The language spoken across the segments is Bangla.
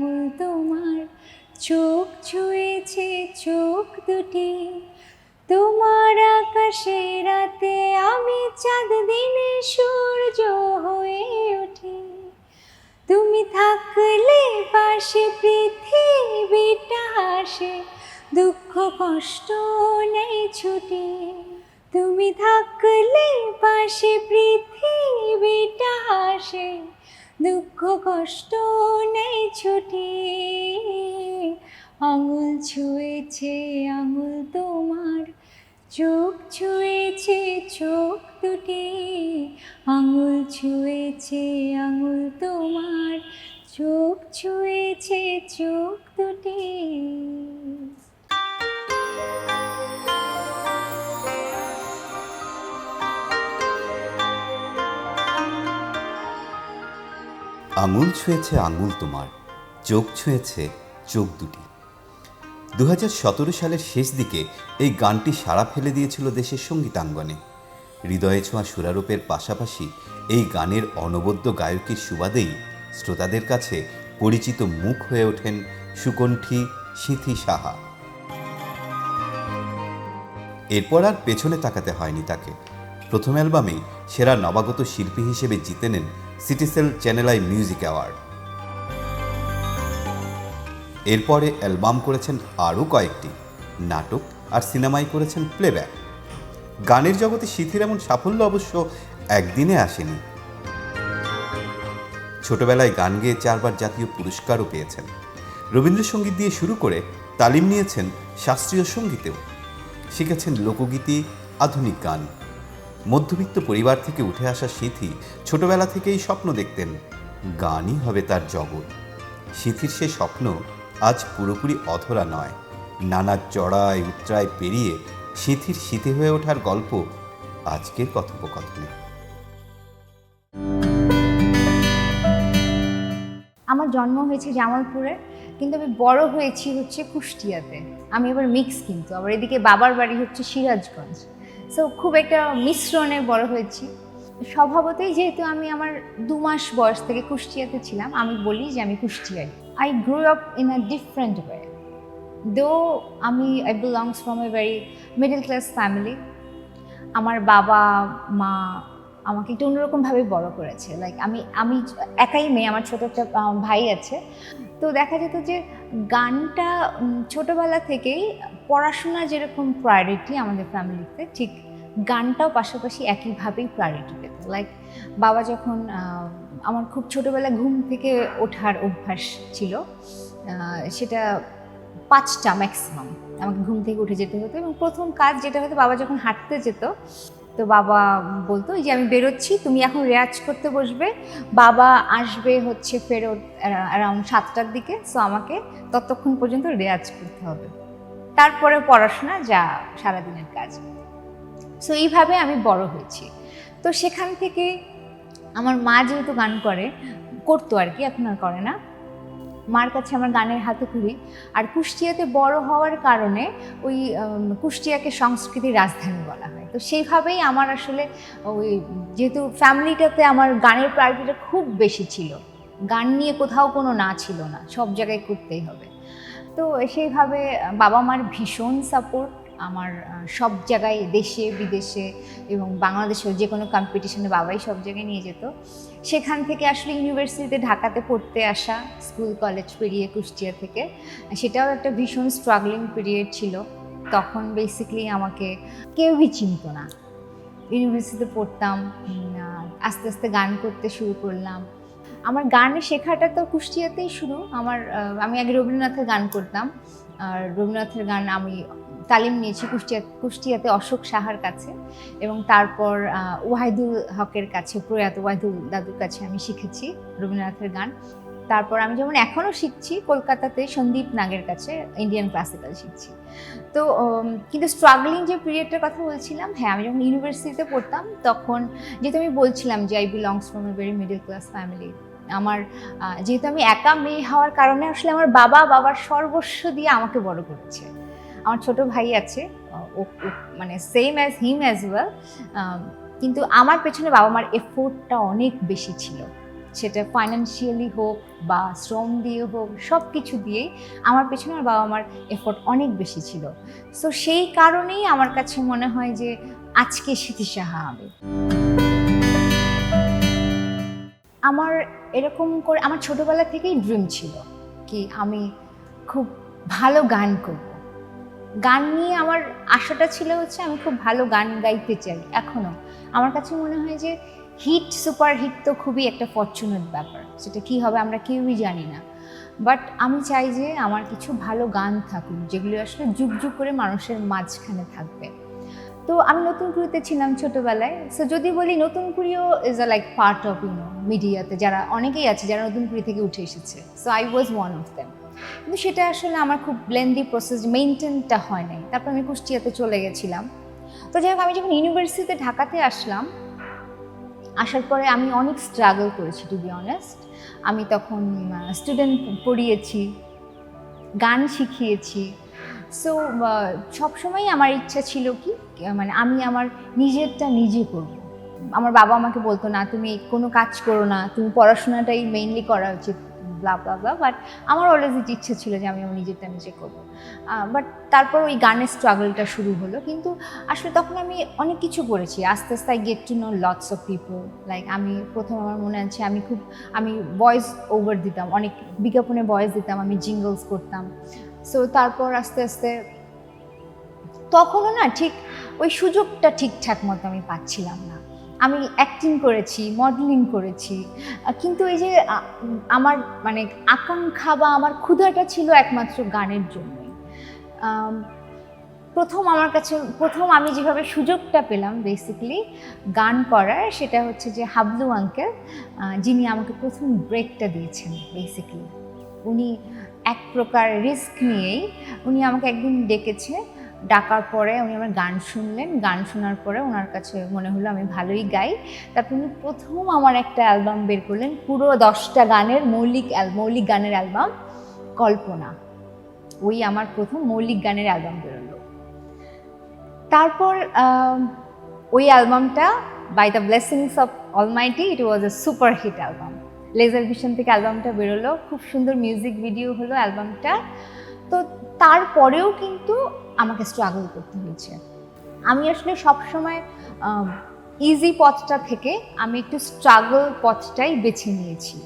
আঙুল তোমার চোখ ছুঁয়েছে, চোখ দুটি। তোমার আকাশে রাতে আমি চাঁদ, দিনে সূর্য হয়ে উঠি। তুমি থাকলে পাশে পৃথিবীটা হাসে, দুঃখ, কষ্ট নেই ছুটি। তুমি থাকলে পাশে পৃথিবীটা হাসে দুঃখ, কষ্ট নেই ছুটি। আঙুল ছুঁয়েছে, আঙুল তোমার। চোখ ছুঁয়েছে, চোখ দুটি। আঙুল ছুঁয়েছে, আঙুল তোমার। চোখ ছুঁয়েছে, চোখ দুটি। আঙুল ছুঁয়েছে আঙুল তোমার, চোখ ছুঁয়েছে চোখ দুটি। দু হাজার সতেরো সালের শেষ দিকে এই গানটি সাড়া ফেলে দিয়েছিল দেশের সঙ্গীতাঙ্গনে। হৃদয়ে ছোঁয়া সুরারূপের পাশাপাশি এই গানের অনবদ্য গায়কের সুবাদেই শ্রোতাদের কাছে পরিচিত মুখ হয়ে ওঠেন সুকণ্ঠী সিথি সাহা। এরপর আর পেছনে তাকাতে হয়নি তাকে। প্রথম অ্যালবামেই সেরা নবাগত শিল্পী হিসেবে জিতে নেন Citycell channel I music award এরপরে অ্যালবাম করেছেন আরও কয়েকটি, নাটক আর সিনেমায় করেছেন প্লেব্যাক গানের জগতে সিথির এমন সাফল্য অবশ্য একদিনে আসেনি। ছোটবেলায় গান গেয়ে চারবার জাতীয় পুরস্কারও পেয়েছেন। রবীন্দ্রসঙ্গীত দিয়ে শুরু করে তালিম নিয়েছেন শাস্ত্রীয় সঙ্গীতেও। শিখেছেন লোকগীতি, আধুনিক গান। মধ্যবিত্ত পরিবার থেকে উঠে আসা সিথি ছোটবেলা থেকেই স্বপ্ন দেখতেন, গানই হবে তার জগৎ। সিথির সে স্বপ্ন আজ পুরোপুরি অধরা নয়। নানা চড়ায় উত্তরায় পেরিয়ে সিথির শীতে হয়ে ওঠার গল্প আজকের কথোপকথনে। আমার জন্ম হয়েছে জামালপুরে, কিন্তু আমি বড় হয়েছি হচ্ছে কুষ্টিয়াতে। আমি এবার মিক্স কিন্তু, আবার এদিকে বাবার বাড়ি হচ্ছে সিরাজগঞ্জ। সো খুব একটা মিশ্রণে বড় হয়েছি। স্বভাবতই যেহেতু আমি আমার দু মাস বয়স থেকে কুষ্টিয়াতে ছিলাম, আমি বলি যে আমি কুষ্টিয়াই I grow up in a different way though আমি I belongs from a very middle class family আমার বাবা, মা আমাকে একটু অন্যরকমভাবে বড় করেছে। লাইক আমি আমি একাই মেয়ে, আমার ছোটো একটা ভাই আছে। তো দেখা যেত যে গানটা ছোটোবেলা থেকেই পড়াশোনা যেরকম প্রায়োরিটি আমাদের ফ্যামিলিতে ঠিক গানটাও পাশাপাশি একইভাবেই প্রায়োরিটি পেত। লাইক বাবা যখন আমার খুব ছোটবেলা ঘুম থেকে ওঠার অভ্যাস ছিল সেটা পাঁচটা ম্যাক্সিমাম আমাকে ঘুম থেকে উঠে যেতে হতো এবং প্রথম কাজ যেটা হতো, বাবা যখন হাঁটতে যেত, তো বাবা বলতো যে আমি বেরোচ্ছি, তুমি এখন রেয়াজ করতে বসবে, বাবা আসবে হচ্ছে ফেরত অ্যারাউন্ড সাতটার দিকে সো আমাকে ততক্ষণ পর্যন্ত রেয়াজ করতে হবে। তারপরে পড়াশোনা যা সারাদিনের কাজ। সো এইভাবে আমি বড় হয়েছি। তো সেখান থেকে আমার মা যেহেতু গান করে, করতো আর কি, এখন আর করে না। মার কাছে আমার গানের হাতে খুবই আর কুষ্টিয়াতে বড় হওয়ার কারণে ওই কুষ্টিয়াকে সংস্কৃতির রাজধানী বলা হয়। তো সেইভাবেই আমার আসলে ওই, যেহেতু ফ্যামিলিটাতে আমার গানের প্রায়োরিটিটা খুব বেশি ছিল। গান নিয়ে কোথাও কোনো না ছিল না, সব জায়গায় করতেই হবে। তো সেইভাবে বাবা মার ভীষণ সাপোর্ট আমার সব জায়গায় দেশে, বিদেশে এবং বাংলাদেশেও যে কোনো কম্পিটিশনে বাবাই সব জায়গায় নিয়ে যেত। সেখান থেকে আসলে ইউনিভার্সিটিতে ঢাকাতে পড়তে আসা স্কুল কলেজ পেরিয়ে কুষ্টিয়া থেকে, সেটাও একটা ভীষণ স্ট্রাগলিং পিরিয়ড ছিল। তখন বেসিকলি আমাকে কেউই চিনত না। ইউনিভার্সিটিতে পড়তাম আস্তে আস্তে গান করতে শুরু করলাম। আমার গান শেখাটা তো কুষ্টিয়াতেই শুরু। আমার আমি আগে রবীন্দ্রনাথের গান করতাম। আর রবীন্দ্রনাথের গান আমি তালিম নিয়েছি কুষ্টিয়া, কুষ্টিয়াতে অশোক সাহার কাছে এবং তারপর ওয়াহিদুল হকের কাছে, প্রয়াত ওয়াহিদুল দাদুর কাছে আমি শিখেছি রবীন্দ্রনাথের গান। তারপর আমি যেমন এখনও শিখছি, কলকাতাতে সন্দীপ নাগের কাছে ইন্ডিয়ান ক্লাসিক্যাল শিখছি। তো কিন্তু স্ট্রাগলিং যে পিরিয়ডটার কথা বলছিলাম হ্যাঁ আমি যখন ইউনিভার্সিটিতে পড়তাম, তখন যেহেতু আমি বলছিলাম যে I belongs from a very middle class family আমার যেহেতু আমি একা মেয়ে হওয়ার কারণে আসলে আমার বাবা বাবার সর্বস্ব দিয়ে আমাকে বড় করছে। আমার ছোট ভাই আছে ও মানে same as him as well কিন্তু আমার পেছনে বাবা মার এফোর্টটা অনেক বেশি ছিল। সেটা ফাইন্যান্সিয়ালি হোক বা শ্রম দিয়ে হোক সব কিছু দিয়েই আমার পেছনে আমার বাবা মার এফোর্ট অনেক বেশি ছিল। সো সেই কারণেই আমার কাছে মনে হয় যে আজকে স্মৃতি সাহা হবে। আমার এরকম করে, আমার ছোটবেলা থেকেই ড্রিম ছিল কি আমি খুব ভালো গান করব। গান নিয়ে আমার আশাটা ছিল হচ্ছে আমি খুব ভালো গান গাইতে চাই এখনও আমার কাছে মনে হয় যে হিট সুপার হিট তো খুবই একটা ফরচুনেট ব্যাপার। সেটা কি হবে আমরা কেউই জানি না। বাট আমি চাই যে আমার কিছু ভালো গান থাকুক, যেগুলো আসলে যুগ যুগ করে মানুষের মাঝখানে থাকবে। তো আমি নতুন কুড়িতে ছিলাম ছোটোবেলায়। সো যদি বলি নতুন কুড়িও is a like part of you know মিডিয়াতে যারা অনেকেই আছে যারা নতুন কুড়ি থেকে উঠে এসেছে। So I was one of them কিন্তু সেটা আসলে আমার খুব ব্লেন্দি প্রসেস মেনটেনটা হয় নাই। তারপর আমি কুষ্টিয়াতে চলে গেছিলাম। তো যাই হোক, আমি যখন ইউনিভার্সিটিতে ঢাকাতে আসলাম, আসার পরে আমি অনেক স্ট্রাগল করেছি টু বি অনেস্ট আমি তখন স্টুডেন্ট পড়িয়েছি, গান শিখিয়েছি। সো সবসময় আমার ইচ্ছা ছিল কি মানে আমি আমার নিজেরটা নিজে করব। আমার বাবা আমাকে বলতো, না, তুমি কোনো কাজ করো না, তুমি পড়াশোনাটাই মেইনলি করা উচিত ব্লা ব্লা ব্লা বাট আমার অলওয়েজ ইচ্ছে ছিল যে আমি আমার নিজেরটা নিজে করব। বাট তারপর ওই গানের স্ট্রাগলটা শুরু হলো। কিন্তু আসলে তখন আমি অনেক কিছু করেছি। আস্তে আস্তে I get to know lots of people like আমি প্রথম আমার মনে আছে, আমি খুব, আমি ভয়েস ওভার দিতাম। অনেক বিজ্ঞাপনে ভয়েস দিতাম, আমি জিঙ্গলস করতাম। সো তারপর আস্তে আস্তে তখনও না ঠিক ওই সুযোগটা ঠিকঠাক মতো আমি পাচ্ছিলাম না। আমি অ্যাক্টিং করেছি মডেলিং করেছি। কিন্তু এই যে আমার মানে আকাঙ্ক্ষা বা আমার ক্ষুধাটা ছিল একমাত্র গানের জন্যই। প্রথম আমার কাছে, প্রথম আমি যেভাবে সুযোগটা পেলাম বেসিক্যালি গান করার সেটা হচ্ছে যে হাবলু আঙ্কেল যিনি আমাকে প্রথম ব্রেকটা দিয়েছেন বেসিক্যালি উনি এক প্রকার রিস্ক নিয়েই উনি আমাকে একদিন ডেকেছে, ডাকার পরে উনি আমার গান শুনলেন। গান শোনার পরে ওনার কাছে মনে হলো আমি ভালোই গাই। তারপর উনি প্রথম আমার একটা অ্যালবাম বের করলেন, পুরো দশটা গানের মৌলিক মৌলিক গানের অ্যালবাম, কল্পনা। ওই আমার প্রথম মৌলিক গানের অ্যালবাম বেরোলো। তারপর ওই অ্যালবামটা by the blessings of almighty it was a super hit album. Laser Vision থেকে অ্যালবামটা বেরোলো। খুব সুন্দর মিউজিক ভিডিও হলো অ্যালবামটা তো তারপরেও কিন্তু আমাকে স্ট্রাগল করতে হয়েছে। আমি আসলে সবসময় ইজি পথটা থেকে আমি একটু স্ট্রাগল পথটাই বেছে নিয়েছি।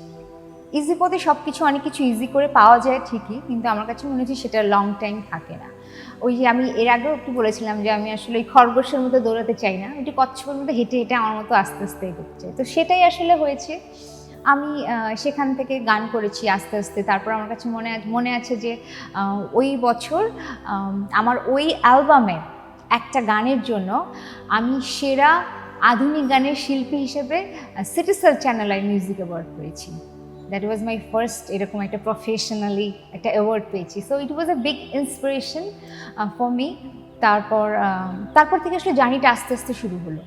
ইজি পথে সব কিছু অনেক কিছু ইজি করে পাওয়া যায় ঠিকই, কিন্তু আমার কাছে মনে হচ্ছে সেটা লং টাইম থাকে না। ওই যে আমি এর আগেও একটু বলেছিলাম যে আমি আসলে ওই খরগোশের মতো দৌড়াতে চাই না। একটু কচ্ছপের মতো হেঁটে হেঁটে আমার মতো আস্তে আস্তে এগোতে চাই। তো সেটাই আসলে হয়েছে। আমি সেখান থেকে গান করেছি আস্তে আস্তে। তারপর আমার কাছে মনে মনে আছে যে ওই বছর আমার ওই অ্যালবামে একটা গানের জন্য আমি সেরা আধুনিক গানের শিল্পী হিসেবে Citycell channel I music award পেয়েছি। দ্যাট ওয়াজ মাই ফার্স্ট এরকম একটা প্রফেশনালি একটা অ্যাওয়ার্ড পেয়েছি। So it was a big inspiration for me তারপর তারপর থেকে আসলে জার্নিটা আস্তে আস্তে শুরু হলো।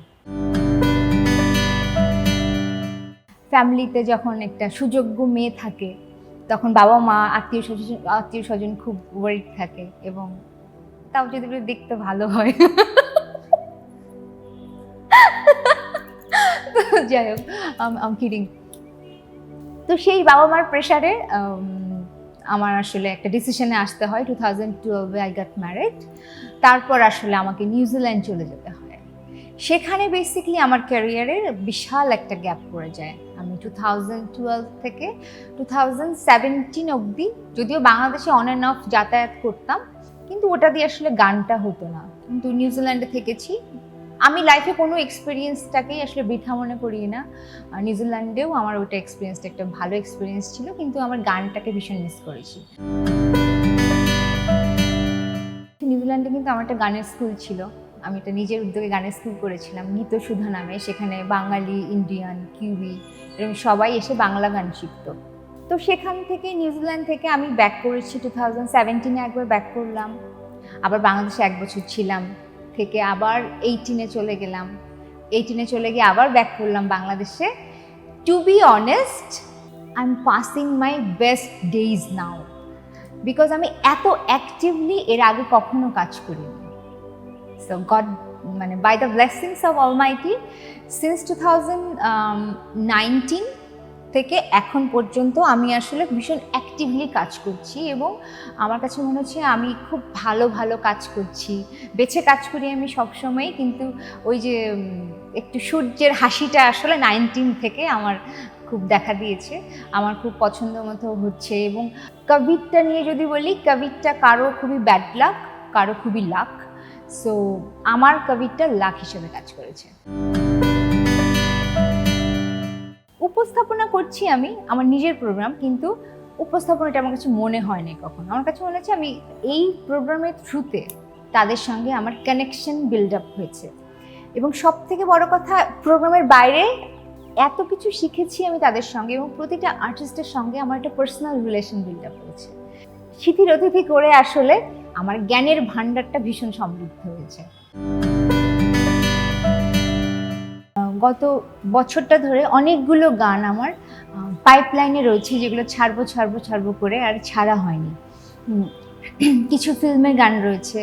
ফ্যামিলিতে যখন একটা সুযোগ্য মেয়ে থাকে, তখন বাবা মা, আত্মীয় স্বজন আত্মীয় স্বজন খুব ওয়ারিড থাকে এবং তাও যদি দেখতে ভালো হয়। যাই হোক, আম কিডিং তো সেই বাবা মার প্রেশারে আমার আসলে একটা ডিসিশনে আসতে হয়। টু থাউজেন্ড টুয়েলভে আই গট ম্যারেড তারপর আসলে আমাকে নিউজিল্যান্ড চলে যেতে হয়। সেখানে বেসিক্যালি আমার ক্যারিয়ারের বিশাল একটা গ্যাপ পড়ে যায়। আমি টু থাউজেন্ড টুয়েলভ থেকে টু থাউজেন্ড সেভেন্টিন অবধি যদিও বাংলাদেশে অন অ্যান্ড অফ যাতায়াত করতাম, কিন্তু ওটা দিয়ে আসলে গানটা হতো না। কিন্তু নিউজিল্যান্ডে থেকেছি। আমি লাইফে কোনো এক্সপিরিয়েন্সটাকেই আসলে বৃথা মনে করি না। নিউজিল্যান্ডেও আমার ওটা এক্সপিরিয়েন্সটা একটা ভালো এক্সপিরিয়েন্স ছিল, কিন্তু আমার গানটাকে ভীষণ মিস করেছি। নিউজিল্যান্ডে কিন্তু আমার একটা গানের স্কুল ছিল। আমি একটা নিজের উদ্যোগে গানের স্কুল করেছিলাম, গীত সুধা নামে, সেখানে বাঙালি ইন্ডিয়ান কিউবি এরকম সবাই এসে বাংলা গান শিখতো। তো সেখান থেকে নিউজিল্যান্ড থেকে আমি ব্যাক করেছি টু থাউজেন্ড সেভেন্টিনে একবার ব্যাক করলাম। আবার বাংলাদেশে এক বছর ছিলাম, থেকে আবার এইটিনে চলে গেলাম। এইটিনে চলে গিয়ে আবার ব্যাক করলাম বাংলাদেশে। To be honest I am passing my best days now because আমি এত অ্যাক্টিভলি এর আগে কখনো কাজ করিনি। সো গড মানে by the blessings of Almighty since two thousand nineteen থেকে এখন পর্যন্ত আমি আসলে ভীষণ অ্যাক্টিভলি কাজ করছি এবং আমার কাছে মনে হচ্ছে আমি খুব ভালো ভালো কাজ করছি। বেছে কাজ করি আমি সবসময় কিন্তু ওই যে একটু সূর্যের হাসিটা আসলে নাইনটিন থেকে আমার খুব দেখা দিয়েছে। আমার খুব পছন্দ মতো হচ্ছে এবং কবিরটা নিয়ে যদি বলি কবিরটা কারও খুবই ব্যাড লাক কারও খুবই লাক সো আমার কবিরটা লাখ হিসেবে কাজ করেছে। উপস্থাপনা করছি আমি, আমার নিজের প্রোগ্রাম কিন্তু উপস্থাপনাটা আমার কাছে মনে হয়নি কখনো। আমার কাছে মনে হচ্ছে আমি এই প্রোগ্রামের থ্রুতে তাদের সঙ্গে আমার কানেকশন বিল্ড আপ হয়েছে। এবং সব থেকে বড় কথা প্রোগ্রামের বাইরে এত কিছু শিখেছি আমি তাদের সঙ্গে এবং প্রতিটা আর্টিস্টের সঙ্গে আমার একটা পার্সোনাল রিলেশন বিল্ড আপ হয়েছে। স্মৃতির অতিথি করে আসলে আমার জ্ঞানের ভাণ্ডারটা ভীষণ সমৃদ্ধ হয়েছে। গত বছরটা ধরে অনেকগুলো গান আমার পাইপলাইনে রয়েছে যেগুলো ছাড়বো ছাড়বো ছাড়বো করে আর ছাড়া হয়নি। কিছু ফিল্মের গান রয়েছে,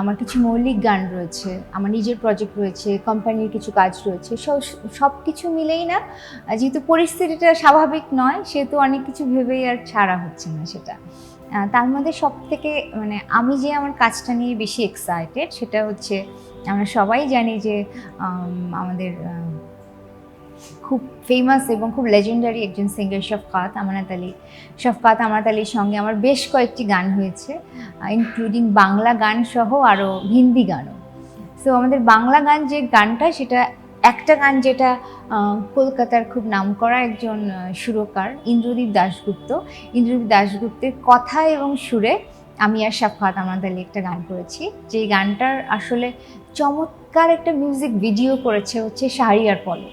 আমার কিছু মৌলিক গান রয়েছে, আমার নিজের প্রজেক্ট রয়েছে কোম্পানির কিছু কাজ রয়েছে সব কিছু মিলেই না, যেহেতু পরিস্থিতিটা স্বাভাবিক নয়, সেহেতু অনেক কিছু ভেবেই আর ছাড়া হচ্ছে না সেটা। তার মধ্যে সব থেকে মানে আমি যে আমার কাজটা নিয়ে বেশি এক্সাইটেড সেটা হচ্ছে আমরা সবাই জানি যে আমাদের খুব ফেমাস এবং খুব লেজেন্ডারি একজন সিঙ্গার শফকাত আমানাত আলী। শফকাত আমানাত আলীর সঙ্গে আমার বেশ কয়েকটি গান হয়েছে ইনক্লুডিং বাংলা গান সহ আরও হিন্দি গানও। সো আমাদের বাংলা গান যে গানটা সেটা একটা গান যেটা কলকাতার খুব নামকরা একজন সুরকার ইন্দ্রদীপ দাশগুপ্ত। ইন্দ্রদীপ দাশগুপ্তের কথা এবং সুরে আমি আর সাফাত আমাদের একটা গান করেছি। যে গানটার আসলে চমৎকার একটা মিউজিক ভিডিও করেছে হচ্ছে শাহরিয়ার পলে।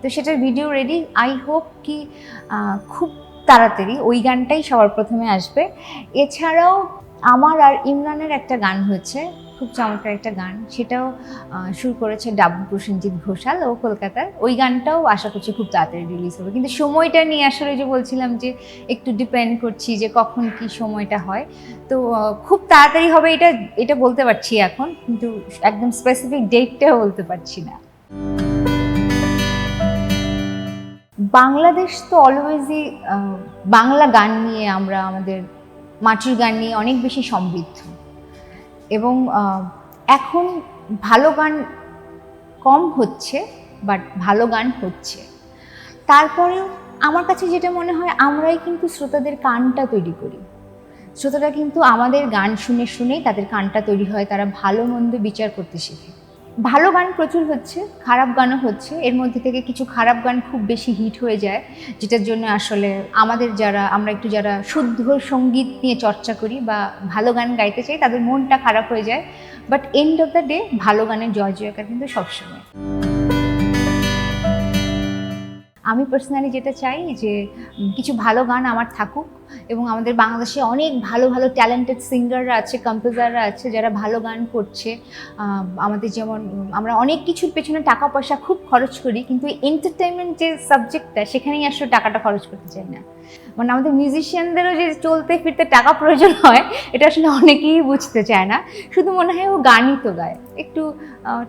তো সেটার ভিডিও রেডি আই হোপ কি খুব তাড়াতাড়ি ওই গানটাই সবার প্রথমে আসবে। এছাড়াও আমার আর ইমরানের একটা গান হয়েছে খুব চমৎকার একটা গান। সেটাও শুরু করেছে ডাব্বু প্রসেনজিৎ ঘোষাল ও কলকাতার। ওই গানটাও আশা করছি খুব তাড়াতাড়ি রিলিজ হবে। কিন্তু সময়টা নিয়ে আসলে যে বলছিলাম যে একটু ডিপেন্ড করছি যে কখন কি সময়টা হয়। তো খুব তাড়াতাড়ি হবে এটা এটা বলতে পারছি এখন। কিন্তু একদম স্পেসিফিক ডেটটাও বলতে পারছি না। বাংলাদেশ তো অলওয়েজই বাংলা গান নিয়ে আমরা আমাদের মাটির গান নিয়ে অনেক বেশি সমৃদ্ধ। এবং এখন ভালো গান কম হচ্ছে বাট ভালো গান হচ্ছে। তারপরেও আমার কাছে যেটা মনে হয়, আমরাই কিন্তু শ্রোতাদের কানটা তৈরি করি। শ্রোতারা কিন্তু আমাদের গান শুনে শুনেই তাদের কানটা তৈরি হয়, তারা ভালো মন্দ বিচার করতে শেখে। ভালো গান প্রচুর হচ্ছে, খারাপ গানও হচ্ছে। এর মধ্যে থেকে কিছু খারাপ গান খুব বেশি হিট হয়ে যায়, যেটার জন্য আসলে আমাদের যারা, আমরা একটু যারা শুদ্ধ সংগীত নিয়ে চর্চা করি বা ভালো গান গাইতে চাই, তাদের মনটা খারাপ হয়ে যায়। But end of the day ভালো গানের জয় জয়কার কিন্তু সবসময়। আমি পার্সোনালি যেটা চাই যে কিছু ভালো গান আমার থাকুক এবং আমাদের বাংলাদেশে অনেক ভালো ভালো ট্যালেন্টেড সিঙ্গাররা আছে কম্পোজাররা আছে যারা ভালো গান করছে। আমাদের যেমন, আমরা অনেক কিছুর পেছনে টাকা পয়সা খুব খরচ করি, কিন্তু এন্টারটেনমেন্ট যে সাবজেক্টটা সেখানেই আসলে টাকাটা খরচ করতে চাই না। মানে আমাদের মিউজিশিয়ানদেরও যে চলতে ফিরতে টাকা প্রয়োজন হয়, এটা আসলে অনেকেই বুঝতে চায় না। শুধু মনে হয় ও গানই তো গায়। একটু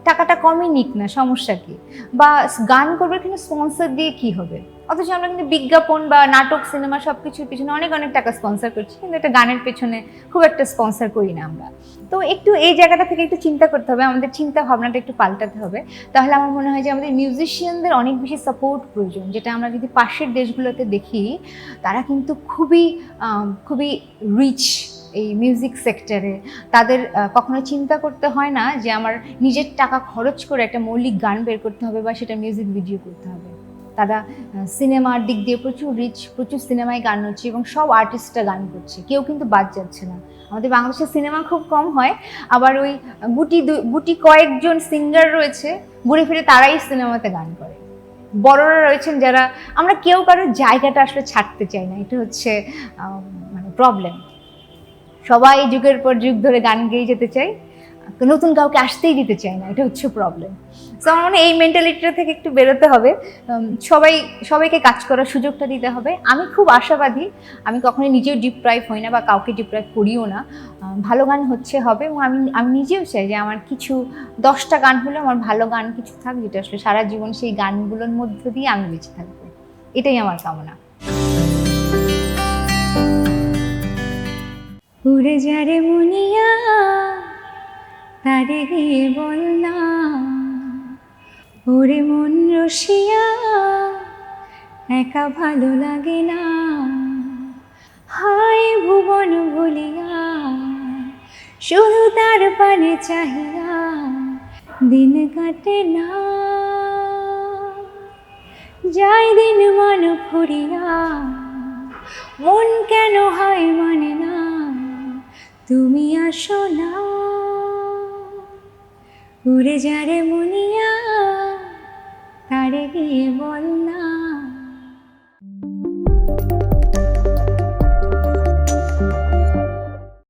টাকাটা কমই নিক না, সমস্যা কি? বা গান করবে কিন্তু স্পন্সর দিয়ে কি হবে? অথচ আমরা কিন্তু বিজ্ঞাপন বা নাটক, সিনেমা সব কিছুর পিছনে অনেক অনেক টাকা স্পন্সর করছি, কিন্তু একটা গানের পেছনে খুব একটা স্পন্সর করি না আমরা। তো একটু এই জায়গাটা থেকে একটু চিন্তা করতে হবে, আমাদের চিন্তা ভাবনাটা একটু পাল্টাতে হবে। তাহলে আমার মনে হয় যে আমাদের মিউজিশিয়ানদের অনেক বেশি সাপোর্ট প্রয়োজন, যেটা আমরা যদি পাশের দেশগুলোতে দেখি, তারা কিন্তু খুবই খুবই রিচ এই মিউজিক সেক্টরে তাদের কখনো চিন্তা করতে হয় না যে আমার নিজের টাকা খরচ করে একটা মৌলিক গান বের করতে হবে বা সেটা মিউজিক ভিডিও করতে হবে। তারা সিনেমার দিক দিয়ে প্রচুর রিচ প্রচুর সিনেমায় গান হচ্ছে এবং সব আর্টিস্টরা গান করছে। কেউ কিন্তু বাদ যাচ্ছে না। আমাদের বাংলাদেশের সিনেমা খুব কম হয়, আবার ওই গুটি গুটি কয়েকজন সিঙ্গার রয়েছে, ঘুরে ফিরে তারাই সিনেমাতে গান করে। বড়রা রয়েছেন যারা, আমরা কেউ কারোর জায়গাটা আসলে ছাড়তে চাই না, এটা হচ্ছে মানে প্রবলেম সবাই যুগের পর যুগ ধরে গান গেয়ে যেতে চাই নতুন কাউকে আসতেই দিতে চাই না, এটা হচ্ছে প্রবলেম সো আমার মনে এই মেন্টালিটিটা থেকে একটু বেরোতে হবে। সবাই, সবাইকে কাজ করার সুযোগটা দিতে হবে। আমি খুব আশাবাদী, আমি কখনোই নিজেও ডিপ্রাইভ হই না বা কাউকে ডিপ্রাইভ করিও না। ভালো গান হচ্ছে, হবে, এবং আমি আমি নিজেও চাই যে আমার কিছু, দশটা গান হলে আমার ভালো গান কিছু থাক, যেটা আসলে সারা জীবন সেই গানগুলোর মধ্য দিয়ে আমি বেঁচে থাকব। এটাই আমার কামনা। উড়ে যারে মুনিয়া তারে গিয়ে বল না ওরে মন রসিয়া, একা ভালো লাগে না। হায় ভুবন ভুলিয়া শুধু তার পানে চাহিয়া দিন কাটে না। যাই দিন মন ফুরিয়া, মন কেন হয় মানে না। তুমি আসো না। উড়ে যারে মুনিয়া তারে গিয়ে বল